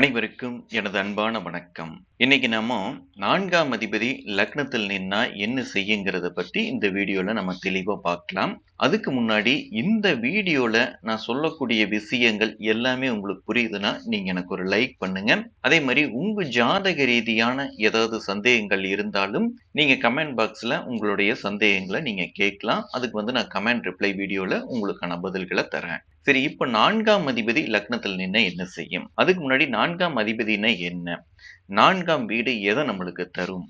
அனைவருக்கும் எனது அன்பான வணக்கம். இன்னைக்கு நாம நான்காம் அதிபதி லக்னத்தில் நின்னா என்ன செய்யுங்கிறத பத்தி இந்த வீடியோல நம்ம தெளிவா பார்க்கலாம். அதுக்கு முன்னாடி இந்த வீடியோல நான் சொல்லக்கூடிய விஷயங்கள் எல்லாமே உங்களுக்கு புரியுதுன்னா நீங்க எனக்கு ஒரு லைக் பண்ணுங்க. அதே மாதிரி உங்க ஜாதக ரீதியான ஏதாவது சந்தேகங்கள் இருந்தாலும் நீங்க கமெண்ட் பாக்ஸ்ல உங்களுடைய சந்தேகங்களை நீங்க கேட்கலாம். அதுக்கு வந்து நான் கமெண்ட் ரிப்ளை வீடியோல உங்களுக்கான பதில்களை தரேன். சரி இப்ப நான்காம் அதிபதி லக்னத்தில் நின்று என்ன செய்யும்? அதுக்கு முன்னாடி நான்காம் அதிபதினா என்ன? நான்காம் வீடு எதை நம்மளுக்கு தரும்?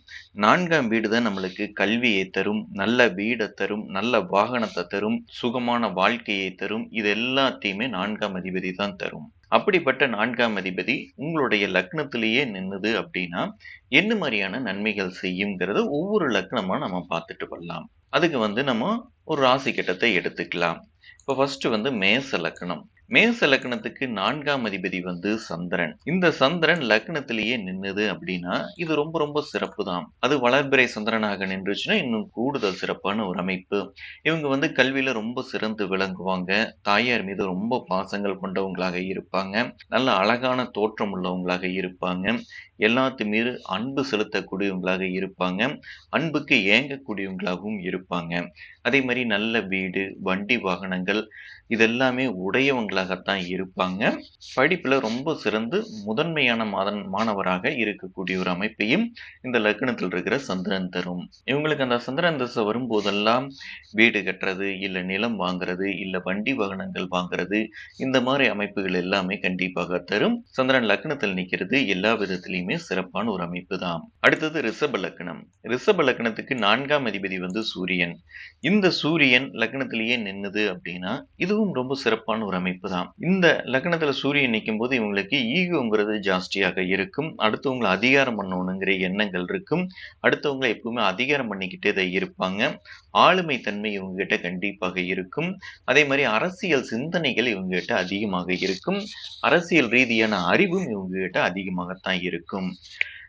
நான்காம் வீடு தான் நம்மளுக்கு கல்வியை தரும் நல்ல வீடை தரும் நல்ல வாகனத்தை தரும் சுகமான வாழ்க்கையை தரும். இது எல்லாத்தையுமே நான்காம் அதிபதி தான் தரும். அப்படிப்பட்ட நான்காம் அதிபதி உங்களுடைய லக்னத்திலேயே நின்னுது அப்படின்னா என்ன மாதிரியான நன்மைகள் செய்யுங்கிறத ஒவ்வொரு லக்னமா நம்ம பார்த்துட்டு வரலாம். அதுக்கு வந்து நம்ம ஒரு ராசி கட்டத்தை எடுத்துக்கலாம். இப்போ ஃபஸ்ட்டு வந்து மேச லக்னம் மேச லக்னத்துக்கு நான்காம் அதிபதி வந்து சந்திரன். இந்த சந்திரன் லக்னத்திலேயே நின்னுது அப்படின்னா இது ரொம்ப ரொம்ப சிறப்பு தான் அது வளர்பிறை சந்திரனாக நின்றுச்சுன்னா இன்னும் கூடுதல் சிறப்பான ஒரு அமைப்பு. இவங்க வந்து கல்வியில ரொம்ப சிறந்து விளங்குவாங்க. தாயார் மீது ரொம்ப பாசங்கள் கொண்டவங்களாக இருப்பாங்க. நல்ல அழகான தோற்றம் உள்ளவங்களாக இருப்பாங்க. எல்லாத்து மீது அன்பு செலுத்தக்கூடியவங்களாக இருப்பாங்க. அன்புக்கு ஏங்கக்கூடியவங்களாகவும் இருப்பாங்க. அதே மாதிரி நல்ல வீடு வண்டி வாகனங்கள் இதெல்லாமே மாணவர்களாகத்தான் இருப்பாங்க. படிப்புல ரொம்ப சிறந்து முதன்மையான மாதன் மாணவராக இருக்கக்கூடிய ஒரு அமைப்பையும் இந்த லக்னத்தில் இருக்கிற சந்திரன் தரும். இவங்களுக்கு அந்த சந்திரன் தசை வரும்போதெல்லாம் வீடு கட்டுறது இல்ல நிலம் வாங்குறது இல்ல வண்டி வாகனங்கள் வாங்குறது இந்த மாதிரி அமைப்புகள் எல்லாமே கண்டிப்பாக தரும். சந்திரன் லக்னத்தில் நிற்கிறது எல்லா விதத்திலையுமே சிறப்பான ஒரு அமைப்பு தான் அடுத்தது ரிஷப லக்னம் ரிஷப லக்னத்துக்கு நான்காம் அதிபதி வந்து சூரியன். இந்த சூரியன் லக்னத்திலேயே நின்னுது அப்படின்னா இதுவும் ரொம்ப சிறப்பான ஒரு அமைப்பு தான். இந்த லக்னத்துல சூரியன் நிற்கும் போது இவங்களுக்கு ஈகோங்கிறது ஜாஸ்தியாக இருக்கும். அடுத்தவங்களை அதிகாரம் பண்ணணுங்கிற எண்ணங்கள் இருக்கும். அடுத்தவங்களை எப்பவுமே அதிகாரம் பண்ணிக்கிட்டே தான் இருப்பாங்க. ஆளுமை தன்மை இவங்க கிட்ட கண்டிப்பாக இருக்கும். அதே மாதிரி அரசியல் சிந்தனைகள் இவங்க கிட்ட அதிகமாக இருக்கும். அரசியல் ரீதியான அறிவும் இவங்க கிட்ட அதிகமாகத்தான் இருக்கும்.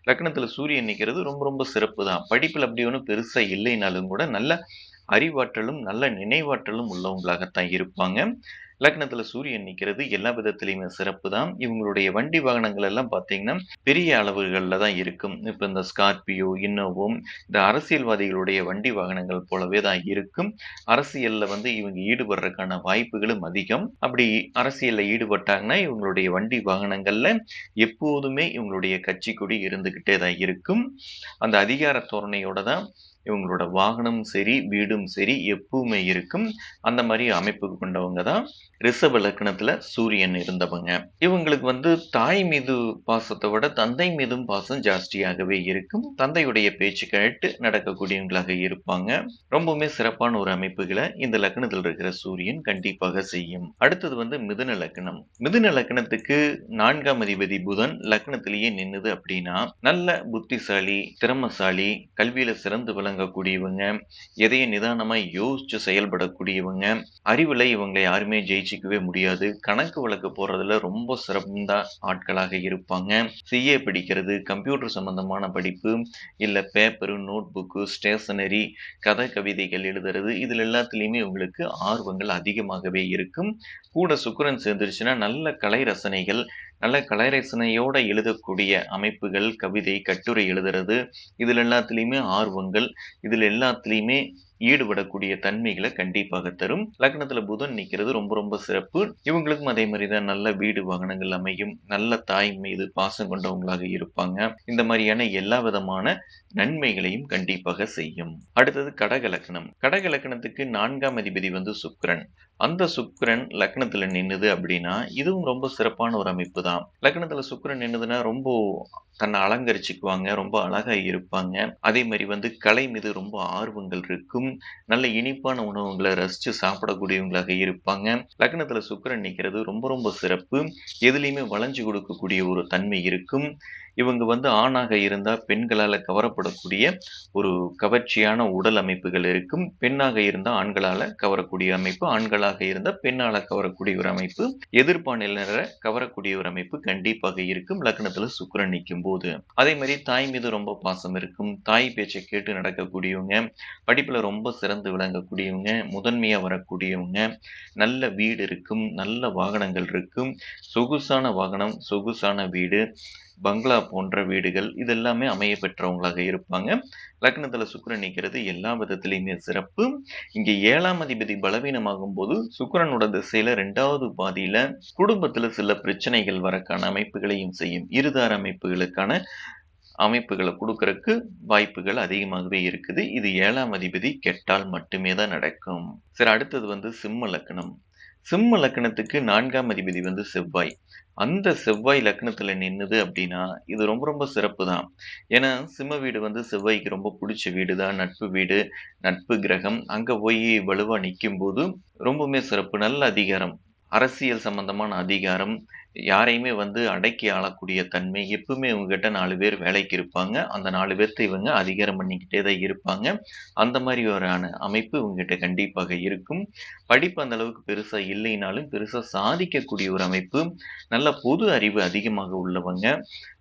லக்னத்துல சூரியன் நிற்கிறது ரொம்ப ரொம்ப சிறப்பு தான். படிப்புல அப்படி ஒன்றும் பெருசா இல்லைனாலும் கூட நல்ல அறிவாற்றலும் நல்ல நினைவாற்றலும் உள்ளவங்களாகத்தான் இருப்பாங்க. லக்னத்துல சூரியன் நிற்கிறது எல்லா விதத்திலையுமே சிறப்பு தான் இவங்களுடைய வண்டி வாகனங்கள் எல்லாம் பார்த்தீங்கன்னா பெரிய அளவுகளில் தான் இருக்கும். இப்போ இந்த ஸ்கார்பியோ இன்னோவோ இந்த அரசியல்வாதிகளுடைய வண்டி வாகனங்கள் போலவே தான் இருக்கும். அரசியல்ல வந்து இவங்க ஈடுபடுறதுக்கான வாய்ப்புகளும் அதிகம். அப்படி அரசியல்ல ஈடுபட்டாங்கன்னா இவங்களுடைய வண்டி வாகனங்கள்ல எப்போதுமே இவங்களுடைய கட்சி கொடி இருந்துகிட்டே தான் இருக்கும். அந்த அதிகார தோரணையோட தான் இவங்களோட வாகனம் சரி வீடும் சரி எப்பவுமே இருக்கும். அந்த மாதிரி அமைப்பு கொண்டவங்க தான் ரிஷப லக்னத்துல சூரியன் இருந்தவங்க. இவங்களுக்கு வந்து தாய் மீது பாசத்தை விட தந்தை மீதும் பாசம் ஜாஸ்தியாகவே இருக்கும். தந்தையுடைய பேச்சு கேட்டு நடக்கக்கூடியவங்களாக இருப்பாங்க. ரொம்பவுமே சிறப்பான ஒரு அமைப்புகளை இந்த லக்னத்தில் இருக்கிற சூரியன் கண்டிப்பாக செய்யும். அடுத்தது வந்து மிதுன லக்னம். மிதுன லக்னத்துக்கு நான்காம் அதிபதி புதன் லக்னத்திலேயே நின்னுது அப்படின்னா நல்ல புத்திசாலி திறமசாலி கல்வியில சிறந்து விளங்கக்கூடியவங்க எதையும் நிதானமாக யோசிச்சு செயல்படக்கூடியவங்க அறிவில் இவங்களை யாருமே ஜெயிச்சிக்கவே முடியாது. கணக்கு வழக்கு போறதுல ரொம்ப சிறந்த ஆட்களாக இருப்பாங்க. சிஏ படிக்கிறது கம்ப்யூட்டர் சம்பந்தமான படிப்பு இல்லை பேப்பரு நோட் புக்கு ஸ்டேஷனரி கதை கவிதைகள் எழுதுறது இதில் எல்லாத்துலேயுமே இவங்களுக்கு ஆர்வங்கள் அதிகமாகவே இருக்கும். கூட சுக்கரன் சேர்ந்துருச்சுன்னா நல்ல கலை ரசனைகள் நல்ல கலைரசனையோட எழுதக்கூடிய அமைப்புகள் கவிதை கட்டுரை எழுதுறது இதில் எல்லாத்துலேயுமே ஆர்வங்கள் இதில் எல்லாத்துலேயுமே ஈடுபடக்கூடிய தன்மைகளை கண்டிப்பாக தரும். லக்னத்துல புதன் நிற்கிறது ரொம்ப ரொம்ப சிறப்பு. இவங்களுக்கும் அதே மாதிரி தான் நல்ல வீடு வாகனங்கள் அமையும். நல்ல தாய் மீது பாசம் கொண்டவங்களாக இருப்பாங்க. இந்த மாதிரியான எல்லா விதமான நன்மைகளையும் கண்டிப்பாக செய்யும். அடுத்தது கடக லக்னம். கடக லக்னத்துக்கு நான்காம் அதிபதி வந்து சுக்கரன். அந்த சுக்கரன் லக்னத்துல நின்னுது அப்படின்னா இதுவும் ரொம்ப சிறப்பான ஒரு அமைப்பு தான் லக்னத்துல சுக்கரன் நின்னுதுன்னா ரொம்ப தன்னை அலங்கரிச்சுக்குவாங்க ரொம்ப அழகா இருப்பாங்க. அதே மாதிரி வந்து கலை மீது ரொம்ப ஆர்வங்கள் இருக்கும். நல்ல இனிப்பான உணவுகளை ரசிச்சு சாப்பிடக்கூடியவங்களாக இருப்பாங்க. லக்னத்துல சுக்கரன் நிற்கிறது ரொம்ப ரொம்ப சிறப்பு. எதுலேயுமே வளைஞ்சு கொடுக்கக்கூடிய ஒரு தன்மை இருக்கும். இவங்க வந்து ஆணாக இருந்தால் பெண்களால் கவரப்படக்கூடிய ஒரு கவர்ச்சியான உடல் அமைப்புகள் இருக்கும். பெண்ணாக இருந்தால் ஆண்களால் கவரக்கூடிய அமைப்பு ஆண்களாக இருந்தால் பெண்ணால் கவரக்கூடிய ஒரு அமைப்பு. எதிர்பாநிலரை கவரக்கூடிய ஒரு அமைப்பு கண்டிப்பாக இருக்கும். லக்னத்தில் சுக்கிரன் நிற்கும் போது. அதே மாதிரி தாய் மீது ரொம்ப பாசம் இருக்கும். தாய் பேச்சை கேட்டு நடக்கக்கூடியவங்க படிப்பில் ரொம்ப சிறந்து விளங்கக்கூடியவங்க, முதன்மையாக வரக்கூடியவங்க, நல்ல வீடு இருக்கும், நல்ல வாகனங்கள் இருக்கும், சொகுசான வாகனம், சொகுசான வீடு, பங்களா போன்ற வீடுகள் இதெல்லாமே அமைய பெற்றவங்களாக இருப்பாங்க. லக்னத்தில் சுக்கரன் நிற்கிறது எல்லா விதத்திலையுமே சிறப்பு. இங்கே ஏழாம் அதிபதி பலவீனமாகும்போது, சுக்கரனோட திசையில ரெண்டாவது பாதியில குடும்பத்தில் சில பிரச்சனைகள் வரக்கான அமைப்புகளையும் செய்யும். இருதார அமைப்புகளுக்கான அமைப்புகளை கொடுக்கறதுக்கு வாய்ப்புகள் அதிகமாகவே இருக்குது. இது ஏழாம் அதிபதி கெட்டால் மட்டுமே தான் நடக்கும். சரி அடுத்தது வந்து சிம்ம லக்னம். சிம்ம லக்னத்துக்கு நான்காம் அதிபதி வந்து செவ்வாய். அந்த செவ்வாய் லக்னத்துல நின்னுது அப்படின்னா இது ரொம்ப ரொம்ப சிறப்பு தான். ஏன்னா, சிம்ம வீடு வந்து செவ்வாய்க்கு ரொம்ப புடிச்ச வீடு தான். நட்பு வீடு, நட்பு கிரகம். அங்க போய் வலுவா நிக்கும்போது ரொம்பவுமே சிறப்பு. நல்ல அதிகாரம். அரசியல் சம்பந்தமான அதிகாரம், யாரையுமே வந்து அடக்கி ஆளக்கூடிய தன்மை, எப்பவுமே இவங்ககிட்ட நாலு பேர் வேலைக்கு இருப்பாங்க. அந்த நாலு பேர்த்த இவங்க அதிகாரம் பண்ணிக்கிட்டே தான் இருப்பாங்க. அந்த மாதிரி ஒரு அமைப்பு இவங்ககிட்ட கண்டிப்பாக இருக்கும். படிப்பு அந்த அளவுக்கு பெருசாக இல்லைனாலும், பெருசாக சாதிக்கக்கூடிய ஒரு அமைப்பு. நல்ல பொது அறிவு அதிகமாக உள்ளவங்க.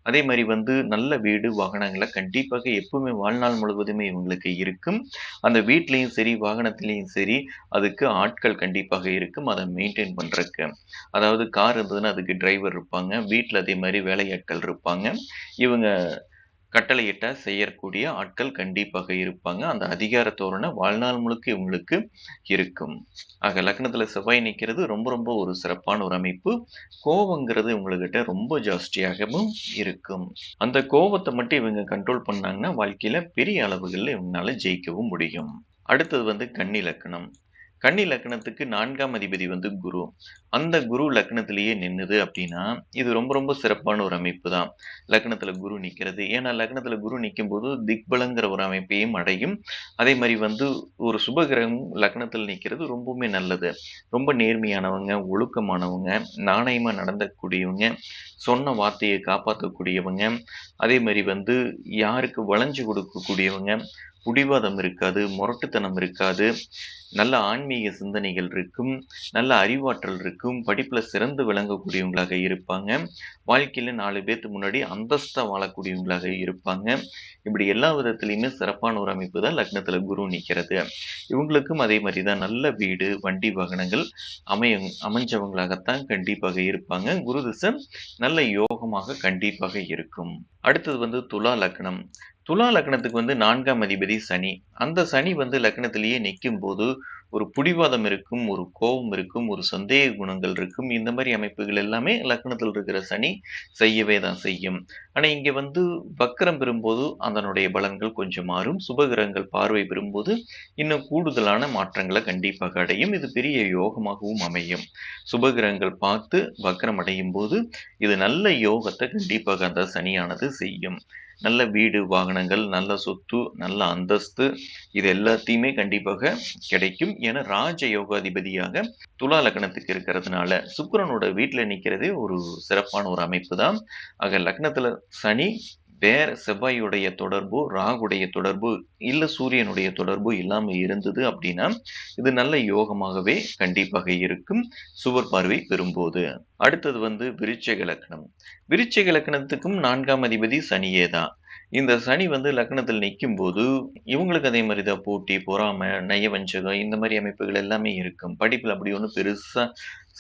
அதே மாதிரி வந்து நல்ல வீடு, வாகனங்களை கண்டிப்பாக எப்பவுமே வாழ்நாள் முழுவதுமே இவங்களுக்கு இருக்கும். அந்த வீட்லேயும் சரி, வாகனத்துலேயும் சரி, அதுக்கு ஆட்கள் கண்டிப்பாக இருக்கும். அதை மெயின்டைன் பண்ணுறக்கு அதாவது கார் இருந்ததுன்னா அதுக்கு டிரைவர் இருப்பாங்க. வீட்டில் அதே மாதிரி வேலையாட்கள் இருப்பாங்க. இவங்க கட்டளையிட்ட செய்யக்கூடிய ஆட்கள் கண்டிப்பாக இருப்பாங்க. அந்த அதிகார தோரணை வாழ்நாள் முழுக்க இவங்களுக்கு இருக்கும். ஆக லக்னத்தில் செவ்வாய் நிற்கிறது ரொம்ப ரொம்ப ஒரு சிறப்பான ஒரு அமைப்பு. கோவங்கிறது இவங்ககிட்ட ரொம்ப ஜாஸ்தியாகவும் இருக்கும். அந்த கோபத்தை மட்டும் இவங்க கண்ட்ரோல் பண்ணாங்கன்னா, வாழ்க்கையில் பெரிய அளவுகளில் இவங்களால ஜெயிக்கவும் முடியும். அடுத்தது வந்து கன்னி லக்னம். கன்னி லக்னத்துக்கு நான்காம் அதிபதி வந்து குரு. அந்த குரு லக்னத்திலேயே நின்னுது அப்படின்னா இது ரொம்ப ரொம்ப சிறப்பான ஒரு அமைப்பு தான். லக்னத்துல குரு நிக்கிறது. ஏன்னா, லக்னத்துல குரு நிற்கும் போது திக்பலங்கிற ஒரு அமைப்பையும் அடையும். அதே மாதிரி வந்து ஒரு சுபகிரகம் லக்னத்தில் நிற்கிறது ரொம்பவுமே நல்லது. ரொம்ப நேர்மையானவங்க, ஒழுக்கமானவங்க, நாணயமா நடந்தக்கூடியவங்க சொன்ன வார்த்தையை காப்பாற்றக்கூடியவங்க அதே மாதிரி வந்து யாருக்கு வளைஞ்சு கொடுக்கக்கூடியவங்க, புடிவாதம் இருக்காது, முரட்டுத்தனம் இருக்காது, நல்ல ஆன்மீக சிந்தனைகள் இருக்கும், நல்ல அறிவாற்றல் இருக்கும், படிப்பில் சிறந்து விளங்கக்கூடியவங்களாக இருப்பாங்க. வாழ்க்கையில் நாலு பேர்த்து முன்னாடி அந்தஸ்தாக வாழக்கூடியவங்களாக இருப்பாங்க. இப்படி எல்லா விதத்துலேயுமே சிறப்பான ஒரு அமைப்பு தான் லக்னத்தில் குரு நிற்கிறது இவங்களுக்கும் அதே மாதிரி தான் நல்ல வீடு, வண்டி, வாகனங்கள் அமைய அமைஞ்சவங்களாகத்தான் கண்டிப்பாக இருப்பாங்க. குரு திசை நல்ல யோகமாக கண்டிப்பாக இருக்கும். அடுத்தது வந்து துலா லக்னம். துலா லக்னத்துக்கு வந்து நான்காம் அதிபதி சனி. அந்த சனி வந்து லக்னத்திலேயே நிற்கும் போது ஒரு புடிவாதம் இருக்கும், ஒரு கோபம் இருக்கும், ஒரு சந்தேக குணங்கள் இருக்கும். இந்த மாதிரி அமைப்புகள் எல்லாமே லக்னத்தில் இருக்கிற சனி செய்யவே தான் செய்யும். ஆனால் இங்கே வந்து வக்கரம் பெறும்போது அதனுடைய பலன்கள் கொஞ்சம் மாறும். சுபகிரகங்கள் பார்வை பெறும்போது, இன்னும் கூடுதலான மாற்றங்களை கண்டிப்பாக அடையும். இது பெரிய யோகமாகவும் அமையும். சுபகிரகங்கள் பார்த்து பக்ரம் அடையும் போது இது நல்ல யோகத்தை கண்டிப்பாக அந்த சனியானது செய்யும். நல்ல வீடு, வாகனங்கள், நல்ல சொத்து, நல்ல அந்தஸ்து இது எல்லாத்தையுமே கண்டிப்பாக கிடைக்கும். ஏன்னா, ராஜ யோகாதிபதியாக துலா லக்னத்துக்கு இருக்கிறதுனால, சுக்கரனோட வீட்டில் நிற்கிறதே ஒரு சிறப்பான ஒரு அமைப்பு தான். ஆக லக்னத்தில் சனி வேற செவ்வாயுடைய தொடர்போ, ராகுடைய தொடர்பு, இல்லை சூரியனுடைய தொடர்பு இல்லாமல் இருந்தது அப்படின்னா இது நல்ல யோகமாகவே கண்டிப்பாக இருக்கும். சுவர் பார்வை பெறும்போது. அடுத்தது வந்து விருச்சிக லக்னம். விருச்சிக லக்னத்துக்கும் நான்காம் அதிபதி சனியே தான். இந்த சனி வந்து லக்னத்தில் நிற்கும் போது இவங்களுக்கு அதே மாதிரி தான் போட்டி, பொறாமை நயவஞ்சகம் இந்த மாதிரி அமைப்புகள் எல்லாமே இருக்கும். படிப்பில் அப்படி ஒன்றும் பெருசாக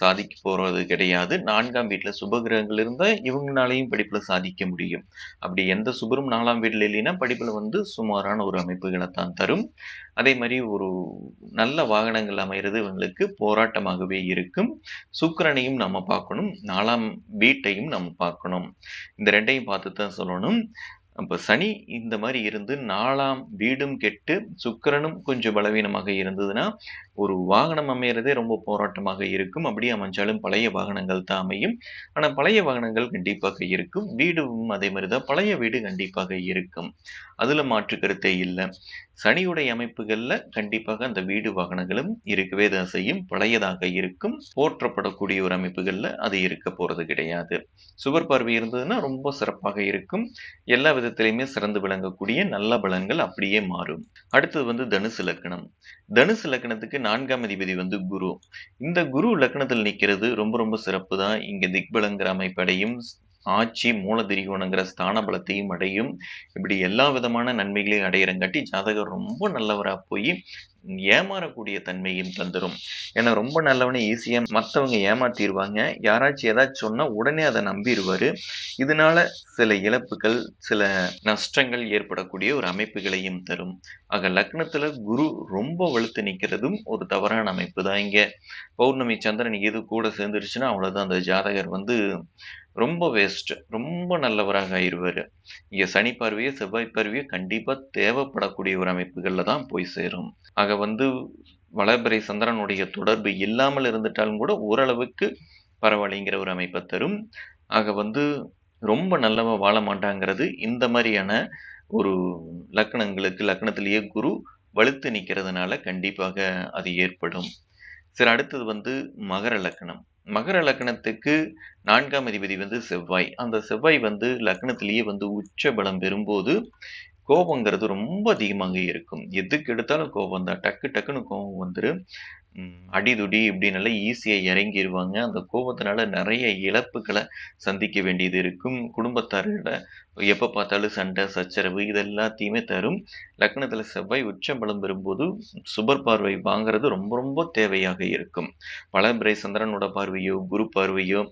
சாதிக்க போகிறது கிடையாது. நான்காம் வீட்டில் சுபகிரகங்கள் இருந்தால் இவங்களாலையும் படிப்பில் சாதிக்க முடியும். அப்படி எந்த சுபரும் நாலாம் வீட்டில் இல்லைன்னா, படிப்பில் வந்து சுமாரான ஒரு அமைப்புகளை தான் தரும். அதே மாதிரி ஒரு நல்ல வாகனங்கள் அமைகிறது இவங்களுக்கு போராட்டமாகவே இருக்கும். சுக்கரனையும் நம்ம பார்க்கணும். நாலாம் வீட்டையும் நம்ம பார்க்கணும். இந்த ரெண்டையும் பார்த்து தான் சொல்லணும். அப்போ சனி இந்த மாதிரி இருந்து நாலாம் வீடும் கெட்டு, சுக்கிரனும் கொஞ்சம் பலவீனமாக இருந்ததுன்னா, ஒரு வாகனம் அமையிறதே ரொம்ப போராட்டமாக இருக்கும். அப்படியே அமைஞ்சாலும் பழைய வாகனங்கள் தான் அமையும். ஆனா, பழைய வாகனங்கள் கண்டிப்பாக இருக்கும். வீடும் அதே மாதிரி தான். பழைய வீடு கண்டிப்பாக இருக்கும். அதுல மாற்று கருத்தே இல்லை சனியுடைய அமைப்புகள்ல கண்டிப்பாக அந்த வீடு, வாகனங்களும் இருக்கவே தான் செய்யும். பழையதாக இருக்கும். போற்றப்படக்கூடிய ஒரு அமைப்புகள்ல அது இருக்க போறது கிடையாது. சுவர் பார்வை இருந்ததுன்னா ரொம்ப சிறப்பாக இருக்கும். எல்லா விதத்திலயுமே சிறந்து விளங்கக்கூடிய நல்ல பலன்கள் அப்படியே மாறும். அடுத்தது வந்து தனுசு லக்னம். தனுசு லக்னத்துக்கு நான்காம் அதிபதி வந்து குரு. இந்த குரு லக்னத்தில் நிற்கிறது ரொம்ப ரொம்ப சிறப்பு தான். இங்கே திக்பலங்கிற அமைப்படையும், ஆட்சி மூலதிரிகோணங்கிற ஸ்தான பலத்தையும் அடையும். இப்படி எல்லா விதமான நன்மைகளையும் அடையிறங்காட்டி ஜாதகர் ரொம்ப நல்லவரா போய் ஏமாறக்கூடிய தன்மையும் தந்துரும். ஏன்னா ரொம்ப நல்லவனே ஈஸியாக மத்தவங்க ஏமாத்திடுவாங்க யாராச்சும் ஏதாச்சும் சொன்னா உடனே அதை நம்பிடுவாரு இதனால சில இழப்புகள் சில நஷ்டங்கள் ஏற்படக்கூடிய ஒரு அமைப்புகளையும் தரும். ஆக லக்னத்துல குரு ரொம்ப வலுத்து நிற்கிறதும் ஒரு தவறான அமைப்பு தான் இங்க. பௌர்ணமி சந்திரன் எது கூட சேர்ந்துருச்சுன்னா அவ்வளோதான் அந்த ஜாதகர் வந்து ரொம்ப வேஸ்ட் ரொம்ப நல்லவராக ஆயிடுவார் இங்கே சனி பார்வையோ செவ்வாய் பார்வையோ கண்டிப்பாக தேவைப்படக்கூடிய ஒரு அமைப்புகளில் தான் போய் சேரும். ஆக வந்து வளர்பிறை சந்திரனுடைய தொடர்பு இல்லாமல் இருந்துட்டாலும் கூட ஓரளவுக்கு பரவாயில்லைங்கிற ஒரு அமைப்பை தரும். ஆக வந்து ரொம்ப நல்லவ வாழ மாட்டாங்கிறது இந்த மாதிரியான ஒரு லக்கணங்களுக்கு லக்கணத்திலேயே குரு வலுத்து நிற்கிறதுனால கண்டிப்பாக அது ஏற்படும். சரி அடுத்தது வந்து மகர லக்கணம். மகர லக்னத்துக்கு நான்காம் அதிபதி வந்து செவ்வாய். அந்த செவ்வாய் வந்து லக்னத்திலேயே வந்து உச்ச பலம் பெறும்போது கோபங்கிறது ரொம்ப அதிகமாக இருக்கும். எதுக்கு எடுத்தாலும் கோபம் தான். டக்கு டக்குன்னு கோபம் வந்துடும் அடிதுடி இப்படின்னால நல்லா ஈஸியாக இறங்கிடுவாங்க அந்த கோபத்தினால நிறைய இழப்புகளை சந்திக்க வேண்டியது இருக்கும். குடும்பத்தாரோட எப்போ பார்த்தாலும் சண்டை சச்சரவு இது எல்லாத்தையுமே தரும். லக்னத்தில் செவ்வாய் உச்சம் பலம் பெறும்போது சுபர் பார்வை வாங்குறது ரொம்ப ரொம்ப தேவையாக இருக்கும். பலபிரை சந்திரனோட பார்வையோ குரு பார்வையோ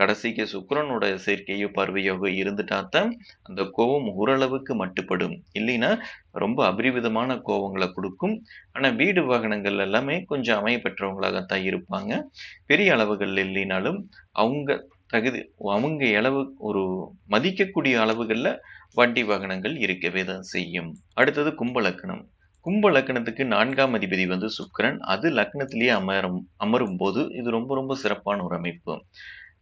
கடைசிக்கு சுக்கரனோட சேர்க்கையோ பார்வையோ இருந்துட்டா தான் அந்த கோபம் ஓரளவுக்கு மட்டுப்படும். இல்லைன்னா ரொம்ப அபரிவிதமான கோபங்களை கொடுக்கும். ஆனால் வீடு வாகனங்கள் எல்லாமே கொஞ்சம் அமைய பெற்றவங்களாகத்தான் இருப்பாங்க. பெரிய அளவுகள் இல்லைனாலும் அவங்க தகுதி அவங்க அளவு ஒரு மதிக்கக்கூடிய அளவுகளில் வண்டி வாகனங்கள் இருக்கவே தான் செய்யும். அடுத்தது கும்பலக்கணம் கும்ப லக்னத்துக்கு நான்காம் அதிபதி வந்து சுக்கரன். அது லக்னத்திலேயே அமரும் அமரும் போது இது ரொம்ப ரொம்ப சிறப்பான ஒரு அமைப்பு.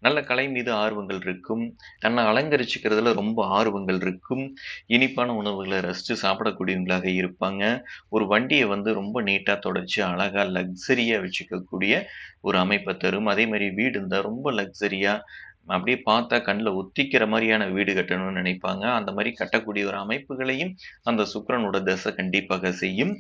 நல்ல கலை மீது ஆர்வங்கள் இருக்கும். தன்னை அலங்கரிச்சுக்கிறதுல ரொம்ப ஆர்வங்கள் இருக்கும். இனிப்பான உணவுகளை ரசித்து சாப்பிடக்கூடியவங்களாக இருப்பாங்க. ஒரு வண்டியை வந்து ரொம்ப நீட்டாக தொடச்சி அழகாக லக்ஸரியாக வச்சுக்கக்கூடிய ஒரு அமைப்பை தரும். அதே மாதிரி வீடு இருந்தால் ரொம்ப லக்ஸரியாக அப்படியே பார்த்தா கண்ணில் ஒத்திக்கிற மாதிரியான வீடு கட்டணும்னு நினைப்பாங்க. அந்த மாதிரி கட்டக்கூடிய ஒரு அமைப்புகளையும் அந்த சுக்கரனோட தசை கண்டிப்பாக செய்யும்.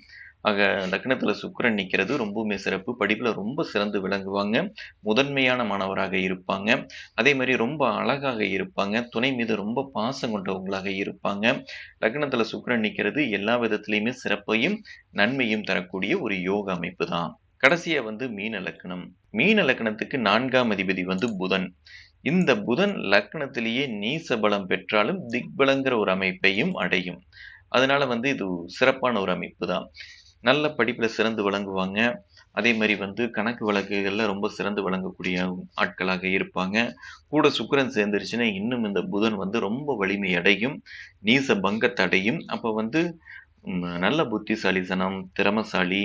ஆக லக்னத்தில் சுக்கரன் நிற்கிறது ரொம்பவுமே சிறப்பு. படிப்பில் ரொம்ப சிறந்து விளங்குவாங்க. முதன்மையான மாணவராக இருப்பாங்க. அதே மாதிரி ரொம்ப அழகாக இருப்பாங்க. துணை மீது ரொம்ப பாசம் கொண்டவங்களாக இருப்பாங்க. லக்னத்தில் சுக்கரன் நிற்கிறது எல்லா விதத்துலேயுமே சிறப்பையும் நன்மையும் தரக்கூடிய ஒரு யோக அமைப்பு தான். கடைசியாக வந்து மீன லக்னம். மீன லக்னத்துக்கு நான்காம் அதிபதி வந்து புதன். இந்த புதன் லக்னத்திலேயே நீச பலம் பெற்றாலும் திக்பலங்கிற ஒரு அமைப்பையும் அடையும். அதனால வந்து இது சிறப்பான ஒரு அமைப்பு தான். நல்ல படிப்பில் சிறந்து விளங்குவாங்க. அதே மாதிரி வந்து கணக்கு வழக்குகளில் ரொம்ப சிறந்து விளங்கக்கூடிய ஆட்களாக இருப்பாங்க. கூட சுக்கரன் சேர்ந்துருச்சுன்னா இன்னும் இந்த புதன் வந்து ரொம்ப வலிமை அடையும். நீச பங்கத்தடையும் அப்போ வந்து நல்ல புத்திசாலித்தனம் திறமசாலி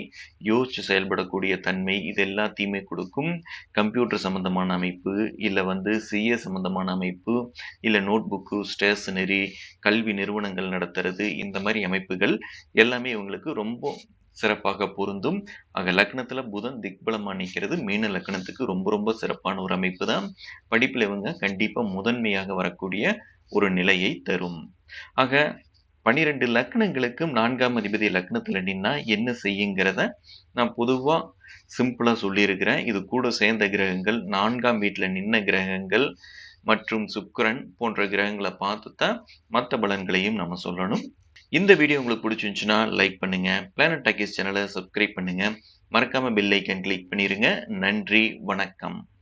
யோசிச்சு செயல்படக்கூடிய தன்மை இது எல்லாத்தையுமே கொடுக்கும். கம்ப்யூட்டர் சம்மந்தமான அமைப்பு இல்லை வந்து சிஏ சம்மந்தமான அமைப்பு இல்லை நோட் புக்கு ஸ்டேஷனரி கல்வி நிறுவனங்கள் நடத்துறது இந்த மாதிரி அமைப்புகள் எல்லாமே இவங்களுக்கு ரொம்ப சிறப்பாக பொருந்தும். ஆக லக்னத்துல புதன் திக்பலமா நிற்கிறது. மீன லக்னத்துக்கு ரொம்ப ரொம்ப சிறப்பான ஒரு அமைப்பு தான் படிப்பில் இவங்க கண்டிப்பா முதன்மையாக வரக்கூடிய ஒரு நிலையை தரும். ஆக பன்னிரெண்டு லக்னங்களுக்கும் நான்காம் அதிபதி லக்னத்துல நின்னா என்ன செய்யுங்கிறத நான் பொதுவா சிம்பிளா சொல்லியிருக்கிறேன். இது கூட சேர்ந்த கிரகங்கள் நான்காம் வீட்டில் நின்ன கிரகங்கள் மற்றும் சுக்கரன் போன்ற கிரகங்களை பார்த்து தான் மற்ற பலன்களையும் நம்ம சொல்லணும். இந்த வீடியோ உங்களுக்கு பிடிச்சிருந்துச்சுன்னா லைக் பண்ணுங்க. பிளானட் டாக்கிஸ் சேனலை சப்ஸ்கிரைப் பண்ணுங்க. மறக்காம பெல் ஐக்கன் கிளிக் பண்ணிருங்க. நன்றி வணக்கம்.